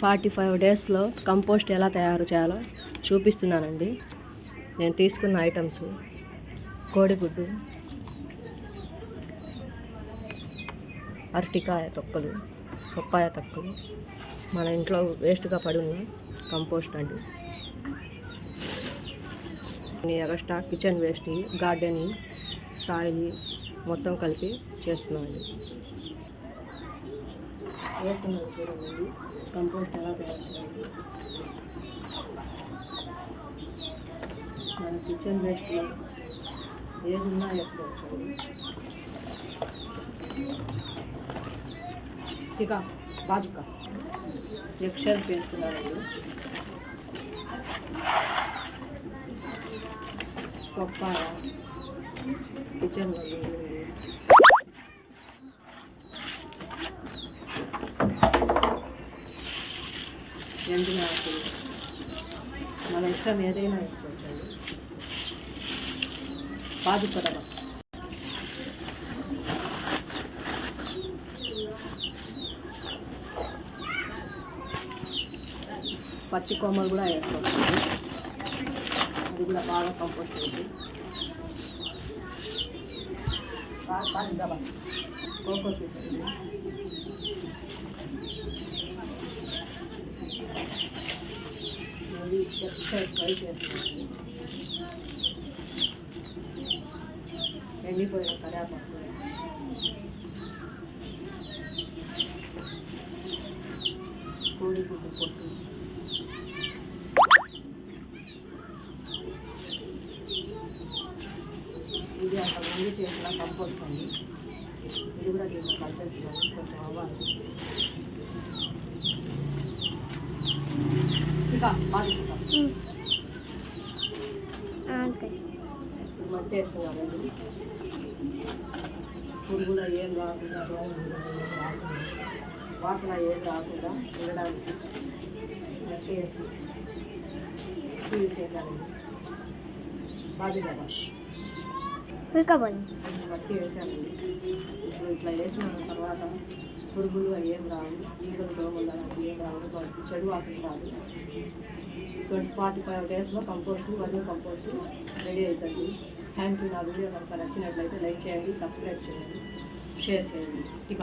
Forty five డేస్లో compost ఎలా తయారు చేయాలో చూపిస్తున్నానండి. నేను తీసుకున్న ఐటమ్స్ కోడిగుడ్డు అరటికాయ తొక్కలు పప్పాయ తొక్కలు మన ఇంట్లో వేస్ట్గా పడి ఉన్న కంపోస్ట్ అండి. Extra kitchen waste garden soil మొత్తం కలిపి చేస్తున్నామండి వేస్తున్నారు చూడండి. కంపోస్ట్ ఎలా తయారు చేయాలి? మన కిచెన్ వేస్ట్లో ఏది ఉన్నా వేసుకోవచ్చు ఇక బాదుక. ఎక్షన్ పెంచుతున్నానండి పప్పాయ కిచెన్లో ఉంది నాకు మన ఇష్టం ఏదైనా వేసుకోవచ్చండి పాదుపరవ పచ్చి కొమ్మలు కూడా వేసుకోవచ్చు. అది కూడా బాగా కంపోస్ట్ అవుతుంది కోకో తీసుకోండి మళ్ళీ ఎక్సర్సైజ్ ట్రై చేస్తున్నాను ఎండిపోయిన కరివేపాకు కోడి గుడ్డు పొట్టు. ఇది అంతమంది చేసిన కంపోస్ట్ ఇది కూడా దీన్ని కలిపేస్తున్నాను కొంచెం అవ్వాలి ఇంకా బాగా అంతే. పురుగులు ఏం రాకుండా వాసన ఏం రాకుండా ఉండడానికి సీల్ చేశానండి బాగా కదా మట్టి వేసానండి ఇప్పుడు ఇట్లా వేసిన తర్వాత పురుగులు అయ్యేం రావు ఈగలు దోమలు అలాంటివి ఏం రావు వాటికి చెడు వాసన రాదు. ట్వంటీ ఫార్టీ ఫైవ్ డేస్లో కంపోస్ట్ మరియు కంపోస్ట్ రెడీ అవుతుంది. థ్యాంక్ యూ నా వీడియో కనుక నచ్చినట్లయితే లైక్ చేయండి సబ్స్క్రైబ్ చేయండి షేర్ చేయండి. ఇక